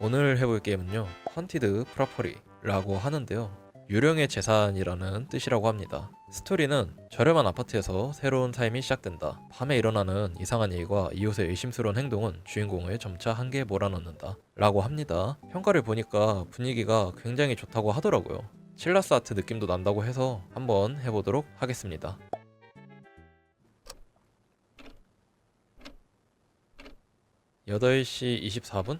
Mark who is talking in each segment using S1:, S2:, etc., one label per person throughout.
S1: 오늘 해볼 게임은요 헌티드 프라퍼리라고 하는데요. 유령의 재산이라는 뜻이라고 합니다. 스토리는 저렴한 아파트에서 새로운 삶이 시작된다. 밤에 일어나는 이상한 일과 이웃의 의심스러운 행동은 주인공을 점차 한계에 몰아넣는다 라고 합니다. 평가를 보니까 분위기가 굉장히 좋다고 하더라고요. 칠라스 아트 느낌도 난다고 해서 한번 해보도록 하겠습니다. 여덟 시 24분?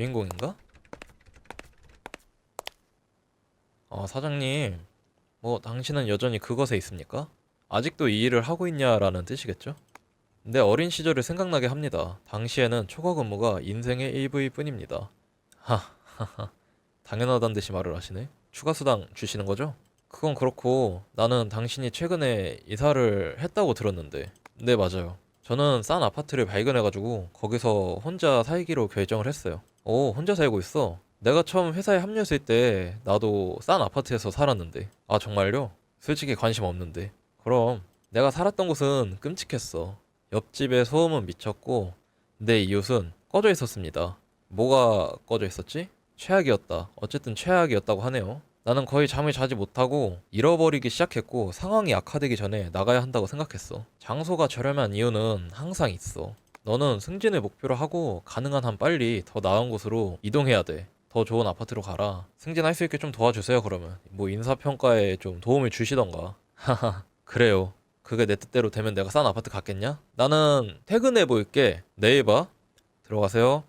S1: 주인공인가? 아, 사장님. 뭐, 당신은 여전히 그것에 있습니까? 아직도 이 일을 하고 있냐라는 뜻이겠죠? 내 어린 시절을 생각나게 합니다. 당시에는 초과 근무가 인생의 일부일 뿐입니다. 하하하. 당연하단 듯이 말을 하시네. 추가 수당 주시는 거죠? 그건 그렇고 나는 당신이 최근에 이사를 했다고 들었는데. 네, 맞아요. 저는 싼 아파트를 발견해가지고 거기서 혼자 살기로 결정을 했어요. 오, 혼자 살고 있어. 내가 처음 회사에 합류했을 때 나도 싼 아파트에서 살았는데. 아, 정말요? 솔직히 관심 없는데. 그럼 내가 살았던 곳은 끔찍했어. 옆집에 소음은 미쳤고 내 이웃은 꺼져 있었습니다. 뭐가 꺼져 있었지? 최악이었다. 어쨌든 최악이었다고 하네요. 나는 거의 잠을 자지 못하고 잃어버리기 시작했고 상황이 악화되기 전에 나가야 한다고 생각했어. 장소가 저렴한 이유는 항상 있어. 너는 승진을 목표로 하고 가능한 한 빨리 더 나은 곳으로 이동해야 돼. 더 좋은 아파트로 가라. 승진할 수 있게 좀 도와주세요, 그러면. 뭐 인사평가에 좀 도움을 주시던가. 하하, 그래요. 그게 내 뜻대로 되면 내가 싼 아파트 갔겠냐? 나는 퇴근해 보일게. 내일 봐. 들어가세요.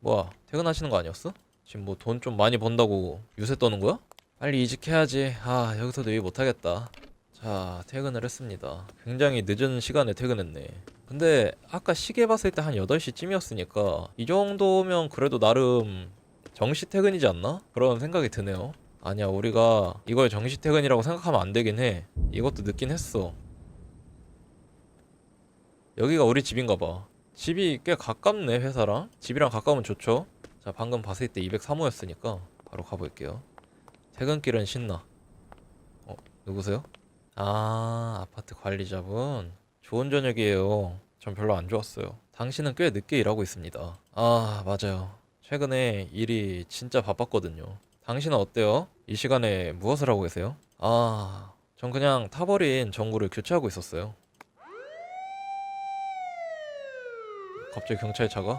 S1: 뭐야, 퇴근하시는 거 아니었어? 지금 뭐 돈 좀 많이 번다고 유세 떠는 거야? 빨리 이직해야지. 아, 여기서도 일 못하겠다. 자, 퇴근을 했습니다. 굉장히 늦은 시간에 퇴근했네. 근데 아까 시계 봤을 때 한 8시쯤이었으니까 이 정도면 그래도 나름 정시 퇴근이지 않나? 그런 생각이 드네요. 아니야, 우리가 이걸 정시 퇴근이라고 생각하면 안 되긴 해. 이것도 늦긴 했어. 여기가 우리 집인가 봐. 집이 꽤 가깝네, 회사랑. 집이랑 가까우면 좋죠. 자, 방금 봤을 때 203호였으니까 바로 가볼게요. 퇴근길은 신나. 어, 누구세요? 아, 아파트 관리자분. 좋은 저녁이에요. 전 별로 안 좋았어요. 당신은 꽤 늦게 일하고 있습니다. 아, 맞아요. 최근에 일이 진짜 바빴거든요. 당신은 어때요? 이 시간에 무엇을 하고 계세요? 아, 전 그냥 타버린 전구를 교체하고 있었어요. 갑자기 경찰차가?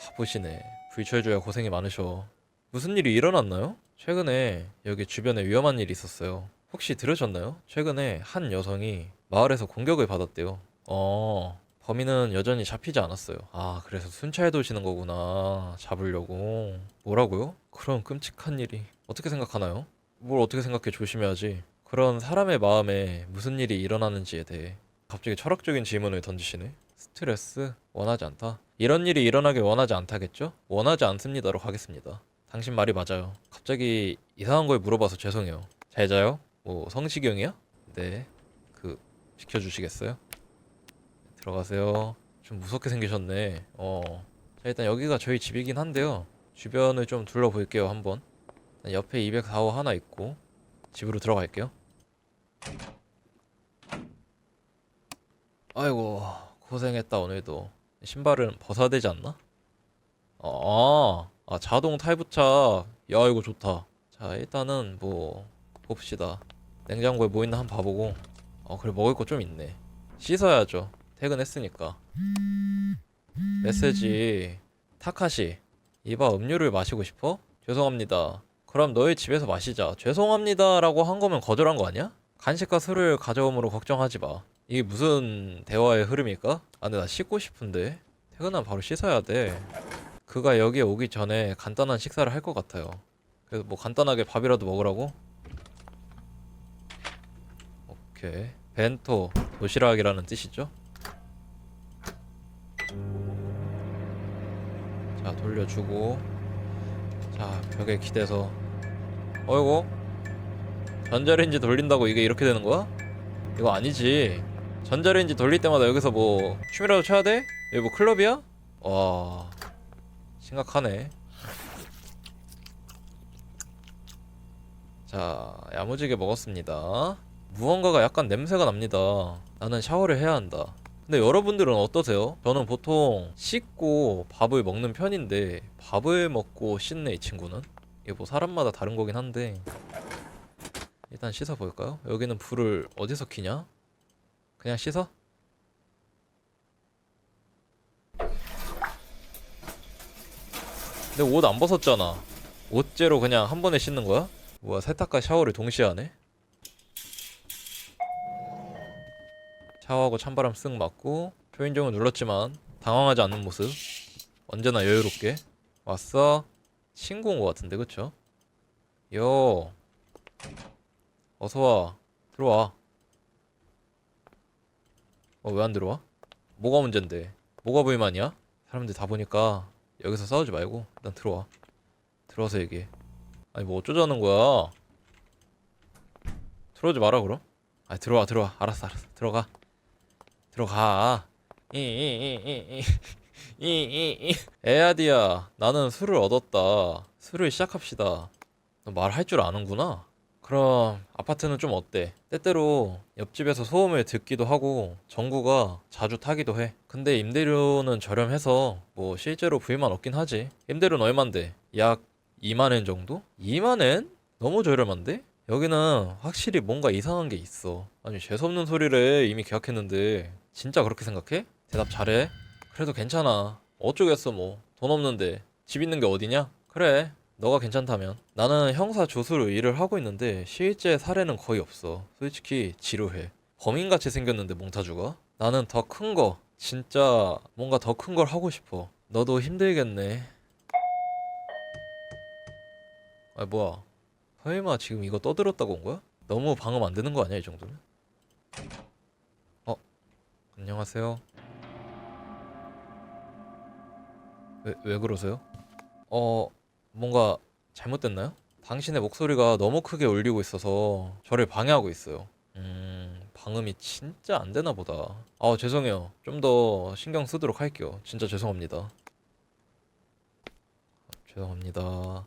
S1: 바쁘시네. 불철주야 고생이 많으셔. 무슨 일이 일어났나요? 최근에 여기 주변에 위험한 일이 있었어요. 혹시 들으셨나요? 최근에 한 여성이 마을에서 공격을 받았대요. 어, 범인은 여전히 잡히지 않았어요. 아, 그래서 순찰 도시는 거구나. 잡으려고. 뭐라고요? 그런 끔찍한 일이. 어떻게 생각하나요? 뭘 어떻게 생각해 조심해야지. 그런 사람의 마음에 무슨 일이 일어나는지에 대해 갑자기 철학적인 질문을 던지시네. 스트레스 원하지 않다. 이런 일이 일어나길 원하지 않다겠죠? 원하지 않습니다로 가겠습니다. 당신 말이 맞아요. 갑자기 이상한 걸 물어봐서 죄송해요. 잘 자요? 뭐 성시경이야? 네. 그 시켜주시겠어요? 들어가세요. 좀 무섭게 생기셨네. 어. 자 일단 여기가 저희 집이긴 한데요. 주변을 좀 둘러볼게요 한번. 옆에 204호 하나 있고 집으로 들어갈게요. 아이고 고생했다 오늘도. 신발은 벗어야 되지 않나? 아, 아 자동 탈부착. 야 이거 좋다. 자 일단은 뭐 봅시다. 냉장고에 뭐 있나 한번 봐보고. 어 그래 먹을 거 좀 있네. 씻어야죠. 퇴근했으니까. 메시지 타카시 이봐 음료를 마시고 싶어? 죄송합니다. 그럼 너희 집에서 마시자. 죄송합니다 라고 한 거면 거절한 거 아니야? 간식과 술을 가져옴으로 걱정하지 마. 이게 무슨 대화의 흐름일까? 아 근데 나 씻고 싶은데 퇴근하면 바로 씻어야 돼. 그가 여기에 오기 전에 간단한 식사를 할 것 같아요. 그래서 뭐 간단하게 밥이라도 먹으라고? 오케이. 벤토 도시락이라는 뜻이죠? 자 돌려주고 자 벽에 기대서 어이구 전자레인지 돌린다고 이게 이렇게 되는 거야? 이거 아니지 전자레인지 돌릴 때마다 여기서 뭐 춤이라도 춰야 돼? 여기 뭐 클럽이야? 와 심각하네 자 야무지게 먹었습니다 무언가가 약간 냄새가 납니다 나는 샤워를 해야 한다. 근데 여러분들은 어떠세요? 저는 보통 씻고 밥을 먹는 편인데 밥을 먹고 씻네 이 친구는. 이게 뭐 사람마다 다른 거긴 한데 일단 씻어 볼까요? 여기는 불을 어디서 켜냐? 그냥 씻어? 근데 옷 안 벗었잖아. 옷째로 그냥 한 번에 씻는 거야? 뭐야 세탁과 샤워를 동시에 하네? 샤워하고 찬바람 쓱 맞고 초인종을 눌렀지만 당황하지 않는 모습. 언제나 여유롭게. 왔어? 친구 온것 같은데 그쵸? 요. 어서와. 들어와. 어 왜 안 들어와? 뭐가 문제인데? 뭐가 불만이야? 사람들 다 보니까 여기서 싸우지 말고 일단 들어와. 들어와서 얘기해. 아니 뭐 어쩌자는 거야? 들어오지 마라 그럼. 아 들어와 들어와. 알았어 알았어. 들어가 들어가. 에아디야, 나는 술을 얻었다. 술을 시작합시다. 너 말할 줄 아는구나. 그럼 아파트는 좀 어때? 때때로 옆집에서 소음을 듣기도 하고 전구가 자주 타기도 해. 근데 임대료는 저렴해서 뭐 실제로 부일만 없긴 하지. 임대료는 얼만데? 약 2만엔 정도? 2만엔? 너무 저렴한데? 여기는 확실히 뭔가 이상한 게 있어. 아니 재수없는 소리를 이미 계약했는데 진짜 그렇게 생각해? 대답 잘해. 그래도 괜찮아. 어쩌겠어 뭐. 돈 없는데. 집 있는 게 어디냐? 그래. 너가 괜찮다면. 나는 형사 조수로 일을 하고 있는데 실제 사례는 거의 없어. 솔직히 지루해. 범인같이 생겼는데 몽타주가 나는 더 큰 거 진짜 뭔가 더 큰 걸 하고 싶어. 너도 힘들겠네. 아 뭐야. 설마 지금 이거 떠들었다고 온 거야? 너무 방음 안 되는 거 아니야 이 정도면? 어 안녕하세요 왜, 왜 그러세요? 어 뭔가 잘못됐나요? 당신의 목소리가 너무 크게 울리고 있어서 저를 방해하고 있어요. 음, 방음이 진짜 안 되나 보다. 아, 죄송해요. 좀 더 신경 쓰도록 할게요. 진짜 죄송합니다. 죄송합니다.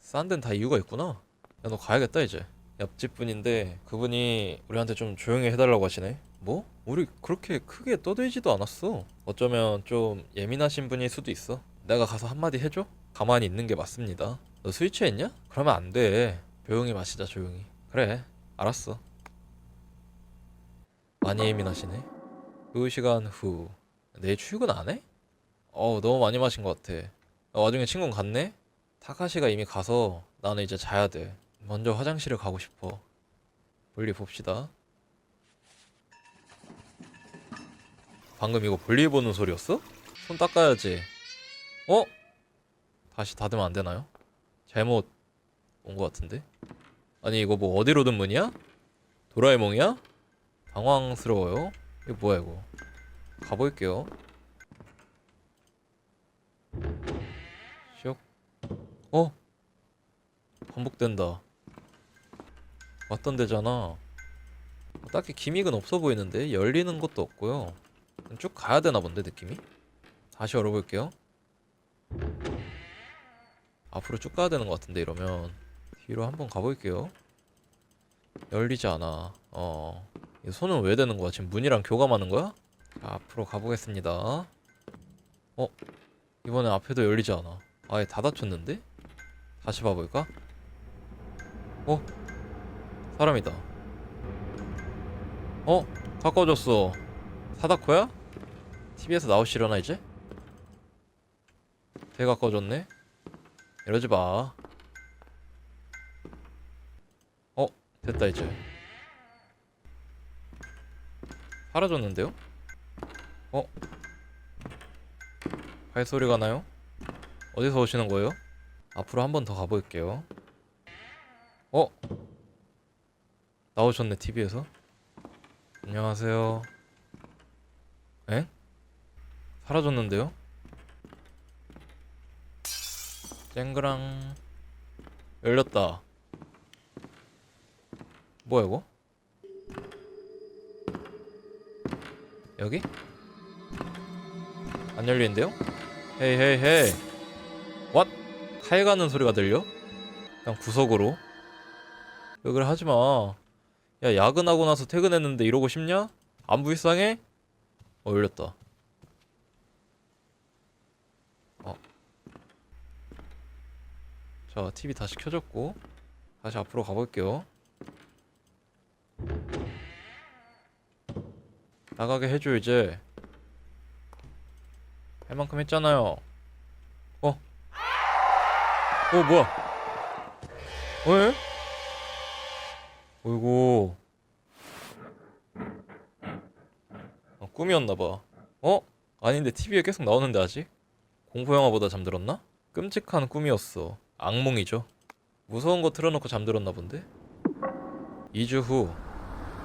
S1: 싼 데는 다 이유가 있구나. 야, 너 가야겠다, 이제. 옆집 분인데 그분이 우리한테 좀 조용히 해달라고 하시네. 뭐? 우리 그렇게 크게 떠들지도 않았어. 어쩌면 좀 예민하신 분일 수도 있어. 내가 가서 한마디 해줘? 가만히 있는 게 맞습니다. 너 술 취했냐? 그러면 안 돼. 조용히 마시자, 조용히. 그래, 알았어. 많이 예민하시네. 그 시간 후. 내일 출근 안 해? 어, 너무 많이 마신 것 같아. 어, 와중에 친구는 갔네? 타카시가 이미 가서 나는 이제 자야 돼. 먼저 화장실을 가고 싶어. 볼일 봅시다. 방금 이거 볼일 보는 소리였어? 손 닦아야지. 어? 다시 닫으면 안 되나요? 잘못 온 것 같은데? 아니 이거 뭐 어디로 든 문이야? 도라에몽이야? 당황스러워요. 이거 뭐야 이거? 가볼게요. 슉. 어? 반복된다. 왔던 데잖아. 딱히 기믹은 없어 보이는데 열리는 것도 없고요. 쭉 가야 되나 본데 느낌이? 다시 열어볼게요. 앞으로 쭉 가야 되는 것 같은데 이러면 뒤로 한번 가볼게요. 열리지 않아. 어. 이 손은 왜 되는 거야? 지금 문이랑 교감하는 거야? 자, 앞으로 가보겠습니다. 어? 이번에 앞에도 열리지 않아. 아예 닫아쳤는데? 다시 봐볼까? 어? 사람이다. 어? 가까워졌어. 사다코야? TV에서 나오시려나 이제? 되게 가까워졌네? 이러지 마. 어? 됐다 이제. 사라졌는데요? 어? 발소리가 나요? 어디서 오시는 거예요? 앞으로 한 번 더 가볼게요. 어? 나오셨네 TV에서. 안녕하세요. 에? 사라졌는데요? 쨍그랑 열렸다. 뭐야 이거? 여기? 안 열리는데요? 헤이 헤이 헤이 왓? 칼 가는 소리가 들려? 그냥 구석으로 여기를 하지마 야 야근하고 나서 퇴근했는데 이러고 싶냐? 안 불쌍해? 어 열렸다 어. 자 TV 다시 켜졌고 다시 앞으로 가볼게요 나가게 해줘 이제 할 만큼 했잖아요 어? 어 뭐야 왜? 어이구 꿈이었나봐 어? 아닌데 TV에 계속 나오는데 아직? 공포 영화보다 잠들었나? 끔찍한 꿈이었어 악몽이죠 무서운 거 틀어놓고 잠들었나 본데? 2주 후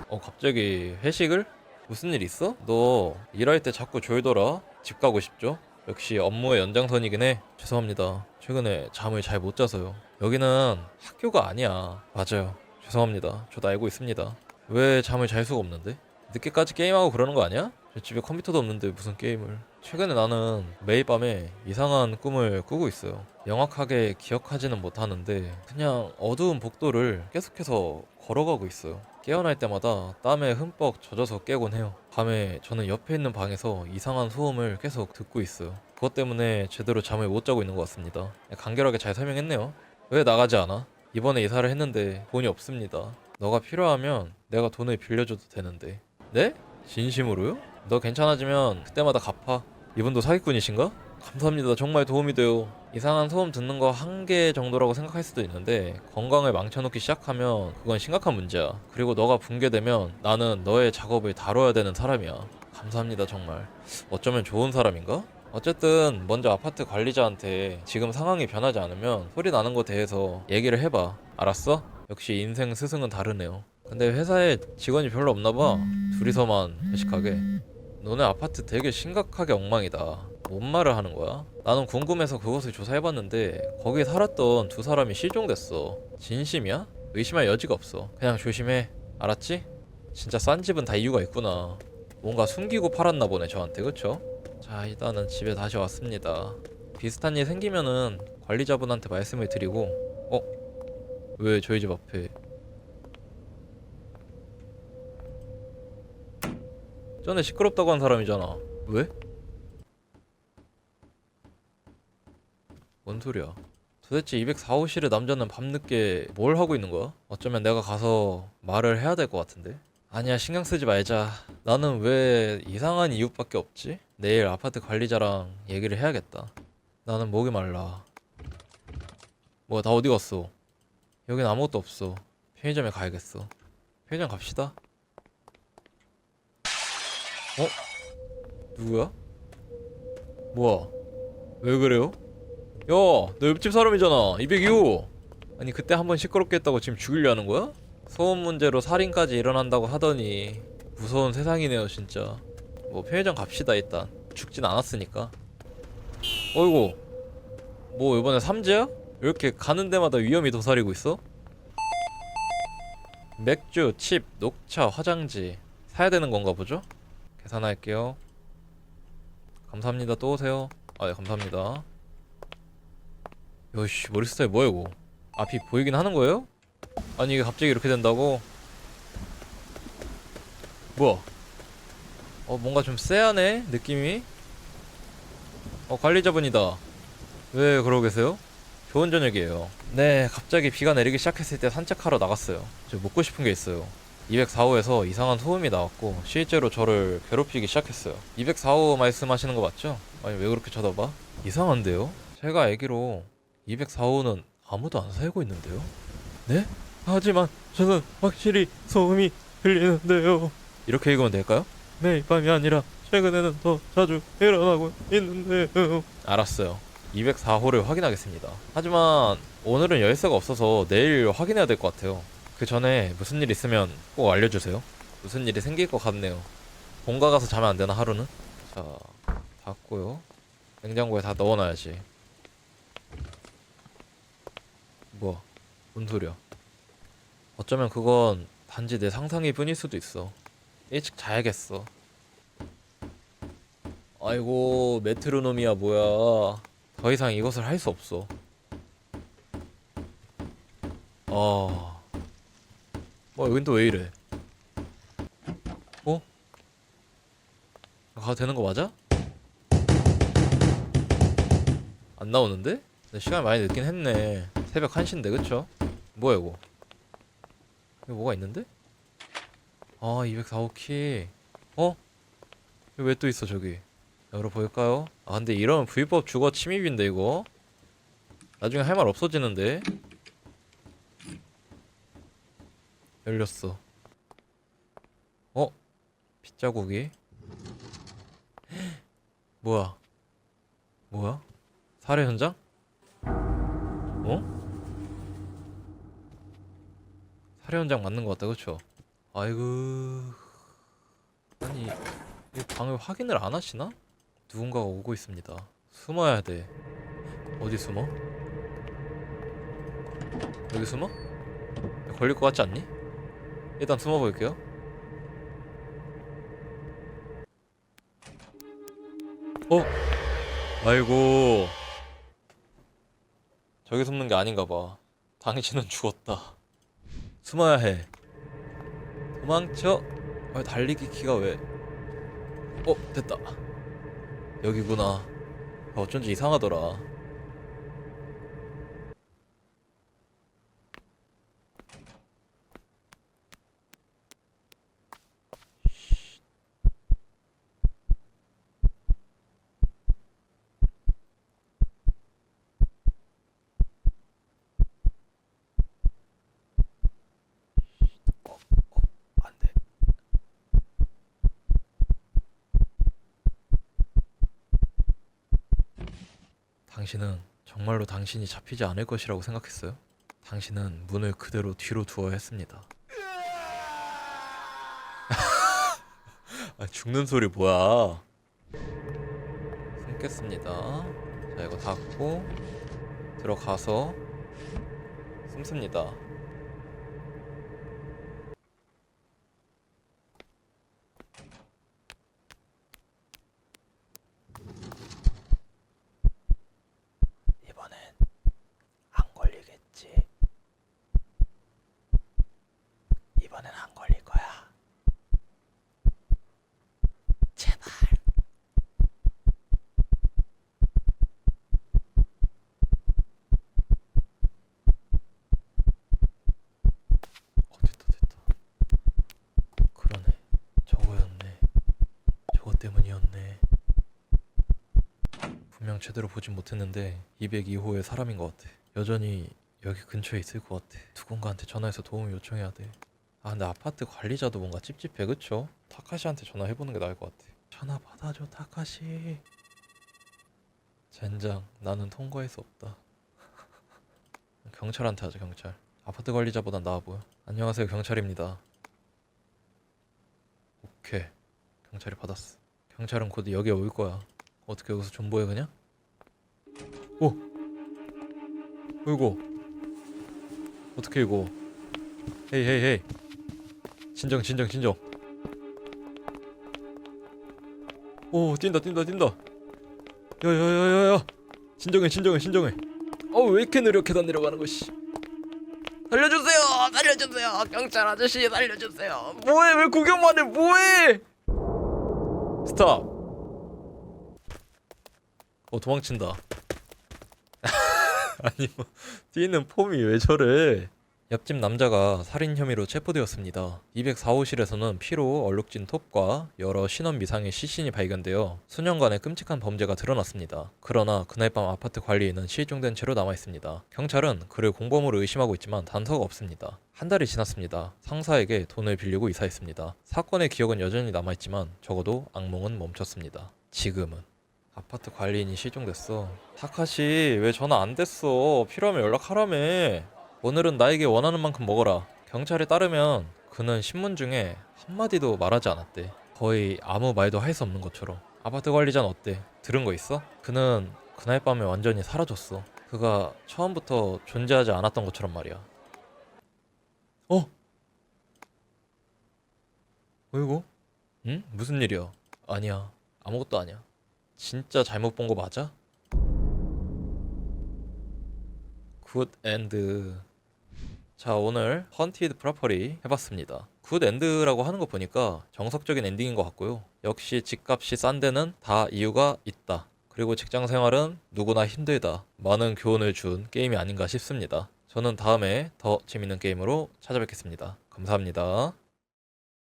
S1: 어 갑자기 회식을? 무슨 일 있어? 너 일할 때 자꾸 졸더라 집 가고 싶죠? 역시 업무의 연장선이긴 해 죄송합니다 최근에 잠을 잘 못 자서요 여기는 학교가 아니야 맞아요 죄송합니다 저도 알고 있습니다 왜 잠을 잘 수가 없는데? 늦게까지 게임하고 그러는 거 아니야? 제 집에 컴퓨터도 없는데 무슨 게임을. 최근에 나는 매일 밤에 이상한 꿈을 꾸고 있어요. 명확하게 기억하지는 못하는데 그냥 어두운 복도를 계속해서 걸어가고 있어요. 깨어날 때마다 땀에 흠뻑 젖어서 깨곤 해요. 밤에 저는 옆에 있는 방에서 이상한 소음을 계속 듣고 있어요. 그것 때문에 제대로 잠을 못 자고 있는 것 같습니다. 간결하게 잘 설명했네요. 왜 나가지 않아? 이번에 이사를 했는데 돈이 없습니다. 너가 필요하면 내가 돈을 빌려줘도 되는데. 네? 진심으로요? 너 괜찮아지면 그때마다 갚아. 이분도 사기꾼이신가? 감사합니다. 정말 도움이 돼요. 이상한 소음 듣는 거 한 개 정도라고 생각할 수도 있는데 건강을 망쳐놓기 시작하면 그건 심각한 문제야. 그리고 너가 붕괴되면 나는 너의 작업을 다뤄야 되는 사람이야. 감사합니다 정말. 어쩌면 좋은 사람인가? 어쨌든 먼저 아파트 관리자한테 지금 상황이 변하지 않으면 소리 나는 거 대해서 얘기를 해봐. 알았어? 역시 인생 스승은 다르네요. 근데 회사에 직원이 별로 없나봐. 둘이서만 회식하게 너네 아파트 되게 심각하게 엉망이다 뭔 말을 하는 거야? 나는 궁금해서 그것을 조사해봤는데 거기 살았던 두 사람이 실종됐어 진심이야? 의심할 여지가 없어 그냥 조심해 알았지? 진짜 싼 집은 다 이유가 있구나 뭔가 숨기고 팔았나 보네 저한테 그쵸? 자 일단은 집에 다시 왔습니다 비슷한 일 생기면은 관리자분한테 말씀을 드리고 어? 왜 저희 집 앞에 전에 시끄럽다고 한 사람이잖아. 왜? 뭔 소리야? 도대체 204호실의 남자는 밤늦게 뭘 하고 있는 거야? 어쩌면 내가 가서 말을 해야 될 것 같은데? 아니야 신경 쓰지 말자. 나는 왜 이상한 이유밖에 없지? 내일 아파트 관리자랑 얘기를 해야겠다. 나는 목이 말라. 뭐야 다 어디 갔어? 여긴 아무것도 없어. 편의점에 가야겠어. 편의점 갑시다 어? 누구야? 뭐야 왜 그래요? 야, 너 옆집 사람이잖아. 202호. 아니 그때 한번 시끄럽게 했다고 지금 죽이려 하는 거야? 소음 문제로 살인까지 일어난다고 하더니 무서운 세상이네요, 진짜. 뭐 편의점 갑시다 일단. 죽진 않았으니까. 어이구. 뭐 이번에 삼재야? 이렇게 가는 데마다 위험이 도사리고 있어? 맥주, 칩, 녹차, 화장지 사야 되는 건가 보죠? 계산할게요. 감사합니다. 또 오세요. 아, 네, 감사합니다. 요씨 머리 스타일 뭐야 이거 앞이 보이긴 하는 거예요? 아니 이게 갑자기 이렇게 된다고? 뭐야 어 뭔가 좀 쎄하네 느낌이 어 관리자분이다 왜 그러고 계세요? 좋은 저녁이에요 네 갑자기 비가 내리기 시작했을 때 산책하러 나갔어요 저 묻고 싶은 게 있어요 204호에서 이상한 소음이 나왔고 실제로 저를 괴롭히기 시작했어요 204호 말씀하시는 거 맞죠? 아니 왜 그렇게 쳐다봐? 이상한데요? 제가 알기로 204호는 아무도 안 살고 있는데요? 네? 하지만 저는 확실히 소음이 들리는데요. 이렇게 읽으면 될까요? 매일 밤이 아니라 최근에는 더 자주 일어나고 있는데요. 알았어요. 204호를 확인하겠습니다. 하지만 오늘은 열쇠가 없어서 내일 확인해야 될 것 같아요. 그 전에 무슨 일 있으면 꼭 알려주세요. 무슨 일이 생길 것 같네요. 본가 가서 자면 안 되나 하루는? 자, 닫고요. 냉장고에 다 넣어놔야지. 뭐야? 뭔 소리야? 어쩌면 그건 단지 내 상상일 뿐일 수도 있어. 일찍 자야겠어. 아이고 메트로놈이야 뭐야? 더 이상 이것을 할 수 없어. 아, 뭐 여긴 또 왜 이래? 어? 아, 가도 되는 거 맞아? 안 나오는데? 시간이 많이 늦긴 했네. 새벽 1시인데 그쵸? 뭐야 이거? 이거 뭐가 있는데? 아 204호키 어? 이거 왜 또 있어 저기 열어볼까요? 아 근데 이러면 불법 주거 침입인데 이거 나중에 할 말 없어지는데 열렸어 어? 빗자국이 뭐야 뭐야? 살해 현장? 어? 살해 현장 맞는 것 같다 그쵸? 아이고 아니 이 방을 확인을 안 하시나? 누군가가 오고 있습니다 숨어야 돼 어디 숨어? 여기 숨어? 걸릴 것 같지 않니? 일단 숨어 볼게요. 어? 아이고. 저기 숨는 게 아닌가 봐. 당신은 죽었다. 숨어야 해. 도망쳐. 아, 달리기 키가 왜? 어? 됐다. 여기구나. 아, 어쩐지 이상하더라 당신은 정말로 당신이 잡히지 않을 것이라고 생각했어요? 당신은 문을 그대로 뒤로 두어야 했습니다. 아, 죽는 소리 뭐야? 숨겠습니다. 자 이거 닫고 들어가서 숨습니다. 이번엔 안 걸리겠지. 이번엔 안 걸릴 거야. 제발. 어 됐다 됐다. 그러네. 저거였네. 저거 때문이었네. 분명 제대로 보진 못했는데 202호의 사람인 것 같아. 여전히 여기 근처에 있을 것 같아. 누군가한테 전화해서 도움을 요청해야 돼. 아 근데 아파트 관리자도 뭔가 찝찝해 그쵸? 타카시한테 전화해보는 게 나을 것 같아. 전화 받아줘 타카시. 젠장 나는 통과할 수 없다. 경찰한테 하자 경찰. 아파트 관리자보단 나아 보여. 안녕하세요 경찰입니다. 오케이 경찰이 받았어. 경찰은 곧 여기에 올 거야. 어떻게 여기서 존버해 그냥? 오! 어이구. 어떻게 이거? 헤이 헤이 헤이. 진정 진정 진정. 오 뛴다 뛴다 뛴다. 야야야야야 진정해 진정해 진정해. 어왜 이렇게 느려 계단 내려가는 거씨. 살려주세요! 살려주세요! 경찰 아저씨 살려주세요! 뭐해? 왜 구경만 해? 뭐해 스탑 어 도망친다. 아니 뭐 뛰는 폼이 왜 저래? 옆집 남자가 살인 혐의로 체포되었습니다. 204호실에서는 피로 얼룩진 톱과 여러 신원 미상의 시신이 발견되어 수년간의 끔찍한 범죄가 드러났습니다. 그러나 그날 밤 아파트 관리인은 실종된 채로 남아 있습니다. 경찰은 그를 공범으로 의심하고 있지만 단서가 없습니다. 한 달이 지났습니다. 상사에게 돈을 빌리고 이사했습니다. 사건의 기억은 여전히 남아 있지만 적어도 악몽은 멈췄습니다. 지금은 아파트 관리인이 실종됐어. 타카시 왜 전화 안 됐어? 필요하면 연락하라며. 오늘은 나에게 원하는 만큼 먹어라. 경찰에 따르면 그는 신문 중에 한마디도 말하지 않았대. 거의 아무 말도 할 수 없는 것처럼. 아파트 관리자는 어때? 들은 거 있어? 그는 그날 밤에 완전히 사라졌어. 그가 처음부터 존재하지 않았던 것처럼 말이야. 어? 어이구? 응? 무슨 일이야? 아니야. 아무것도 아니야. 진짜 잘못 본 거 맞아? 굿 엔드 자 오늘 헌티드 프라퍼리 해봤습니다 굿 엔드라고 하는 거 보니까 정석적인 엔딩인 것 같고요 역시 집값이 싼 데는 다 이유가 있다. 그리고 직장 생활은 누구나 힘들다. 많은 교훈을 준 게임이 아닌가 싶습니다. 저는 다음에 더 재밌는 게임으로 찾아뵙겠습니다. 감사합니다.